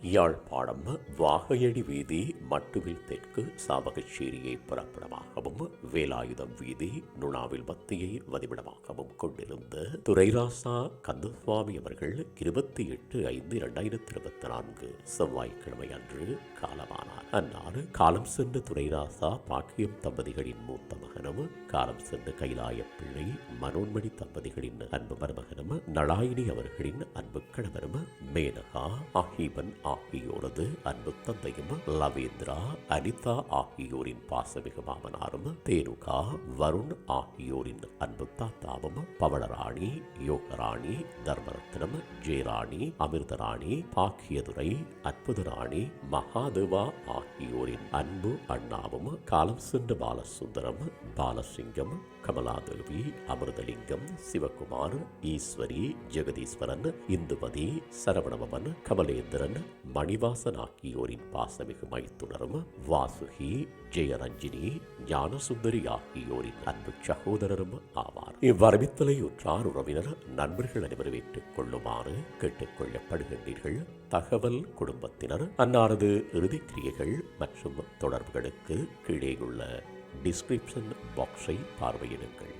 யாழ்ப்பாணம் வாகையடி வீதி மட்டுவில் தெற்கு சாவகச்சேரியை புறப்படமாகவும் வேலாயுதம் வீதி நுணாவில் மத்தியை வதிவிடமாகவும் கொண்டிருந்த துரைராசா கந்தசுவாமி அவர்கள் இருபத்தி எட்டு ஐந்து இரண்டாயிரத்தி இருபத்தி நான்கு செவ்வாய்க்கிழமை அன்று காலமானார். அந்நாள் காலம் சென்ற துரைராசா பாக்கியம் தம்பதிகளின் மூத்த மகனும் காலம் சென்ற கைலாய பிள்ளை மனோன்மணி தம்பதிகளின் அன்பு மருமகனும் நளாயினி அவர்களின் அன்பு கணவரும் மேனகா ஆகியவன் ஆகியோரது அன்பு தந்தையும் லவேந்திரா அனிதா ஆகியோரின் பாசமிகு மாமனாரும் தேனுகா வருண் ஆகியோரின் அன்பு தாத்தாவும் பவளராணி யோகராணி தர்மரத்னம் ஜெயராணி அமிர்தராணி பாக்கியதுரை அற்புதராணி மகாதேவா ஆகியோரின் அன்பு அண்ணாவும் காலம் சென்ற பாலசுந்தரம் பாலசிங்கம் கமலாதேவி அமிர்தலிங்கம் சிவகுமார் ஈஸ்வரி ஜெகதீஸ்வரன் இந்துமதி சரவணபவன் கமலேந்திரன் மணிவாசன் ஆகியோரின் பாசமிகு மைத்துணரும் வாசுகி ஜெயரஞ்சினி ஞானசுந்தரி ஆகியோரின் அன்பு சகோதரரும் ஆவார். இவ்வரவித்தலை உற்றார் உறவினர் நண்பர்கள் அனைவரும் ஏற்றுக் கொள்ளுமாறு கேட்டுக்கொள்ளப்படுகின்றீர்கள். தகவல் குடும்பத்தினர் அன்னாரது இறுதிக்கிரியைகள் மற்றும் தொடர்புகளுக்கு கீழே உள்ள டிஸ்கிரிப்ஷன் பாக்ஸை பார்வையிடுங்கள்.